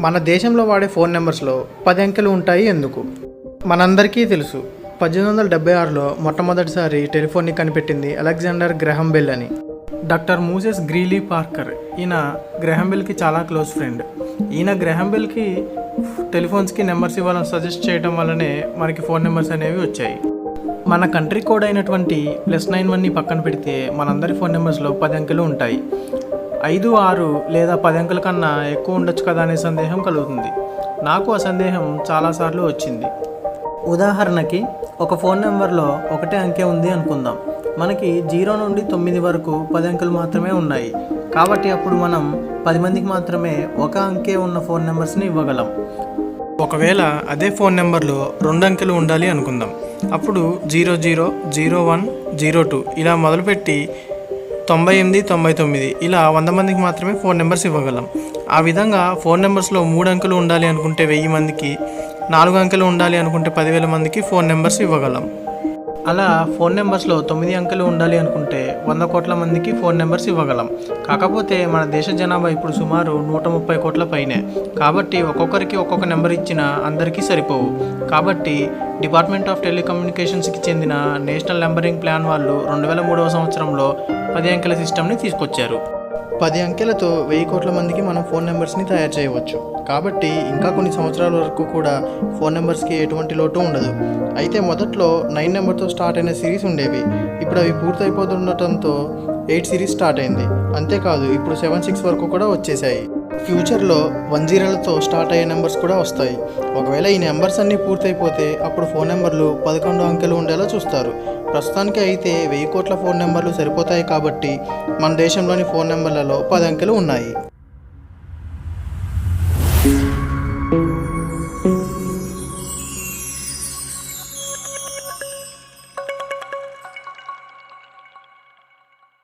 మన దేశంలో వాడే ఫోన్ నెంబర్స్లో పది అంకెలు ఉంటాయి ఎందుకు? మనందరికీ తెలుసు పద్దెనిమిది వందల డెబ్బై ఆరులో మొట్టమొదటిసారి టెలిఫోన్ని కనిపెట్టింది అలెగ్జాండర్ గ్రహం బెల్ అని. డాక్టర్ మూసెస్ గ్రీలీ పార్కర్ ఈయన గ్రహం బెల్కి చాలా క్లోజ్ ఫ్రెండ్. ఈయన గ్రహం బెల్కి టెలిఫోన్స్కి నెంబర్స్ ఇవ్వాలని సజెస్ట్ చేయడం వల్లనే మనకి ఫోన్ నెంబర్స్ అనేవి వచ్చాయి. మన కంట్రీ కోడ్ అయినటువంటి ప్లస్ నైన్ వన్ని పక్కన పెడితే మనందరి ఫోన్ నెంబర్స్లో పది అంకెలు ఉంటాయి. ఐదు ఆరు లేదా పది అంకెల కన్నా ఎక్కువ ఉండొచ్చు కదా అనే సందేహం కలుగుతుంది. నాకు ఆ సందేహం చాలాసార్లు వచ్చింది. ఉదాహరణకి ఒక ఫోన్ నెంబర్లో ఒకటే అంకె ఉంది అనుకుందాం. మనకి జీరో నుండి తొమ్మిది వరకు పది అంకెలు మాత్రమే ఉన్నాయి. కాబట్టి అప్పుడు మనం పది మందికి మాత్రమే ఒక అంకె ఉన్న ఫోన్ నెంబర్స్ని ఇవ్వగలం. ఒకవేళ అదే ఫోన్ నెంబర్లో రెండు అంకెలు ఉండాలి అనుకుందాం. అప్పుడు zero zero zero one zero two ఇలా మొదలుపెట్టి తొంభై ఎనిమిది తొంభై తొమ్మిది. ఇలా వంద మందికి మాత్రమే ఫోన్ నెంబర్స్ ఇవ్వగలం. ఆ విధంగా ఫోన్ నెంబర్స్లో మూడు అంకెలు ఉండాలి అనుకుంటే వెయ్యి మందికి నాలుగు అంకెలు ఉండాలి అనుకుంటే పదివేల మందికి ఫోన్ నెంబర్స్ ఇవ్వగలం. అలా ఫోన్ నెంబర్స్లో తొమ్మిది అంకెలు ఉండాలి అనుకుంటే వంద కోట్ల మందికి ఫోన్ నెంబర్స్ ఇవ్వగలం. కాకపోతే మన దేశ జనాభా ఇప్పుడు సుమారు నూట ముప్పై కోట్ల పైనే. కాబట్టి ఒక్కొక్కరికి ఒక్కొక్క నెంబర్ ఇచ్చిన అందరికీ సరిపోవు. కాబట్టి డిపార్ట్మెంట్ ఆఫ్ టెలికమ్యూనికేషన్స్కి చెందిన నేషనల్ నెంబరింగ్ ప్లాన్ వాళ్ళు రెండు వేల మూడవ సంవత్సరంలో పది అంకెల సిస్టమ్ని తీసుకొచ్చారు. పది అంకెలతో వెయ్యి కోట్ల మందికి మనం ఫోన్ నెంబర్స్ని తయారు చేయవచ్చు. కాబట్టి ఇంకా కొన్ని సంవత్సరాల వరకు కూడా ఫోన్ నెంబర్స్కి ఎటువంటి లోటు ఉండదు. అయితే మొదట్లో నైన్ నెంబర్తో స్టార్ట్ అయిన సిరీస్ ఉండేవి. ఇప్పుడు అవి పూర్తయిపోతుండటంతో ఎయిట్ సిరీస్ స్టార్ట్ అయింది. అంతేకాదు ఇప్పుడు సెవెన్ సిక్స్ వరకు కూడా వచ్చేసాయి ఫ్యూచర్లో వన్ జీరోలతో స్టార్ట్ అయ్యే నెంబర్స్ కూడా వస్తాయి. ఒకవేళ ఈ నెంబర్స్ అన్నీ పూర్తయిపోతే అప్పుడు ఫోన్ నెంబర్లు పదకొండు అంకెలు ఉండేలా చూస్తారు. ప్రస్తుతానికి అయితే వెయ్యి కోట్ల ఫోన్ నెంబర్లు సరిపోతాయి కాబట్టి మన దేశంలోని ఫోన్ నెంబర్లలో పది అంకెలు ఉన్నాయి.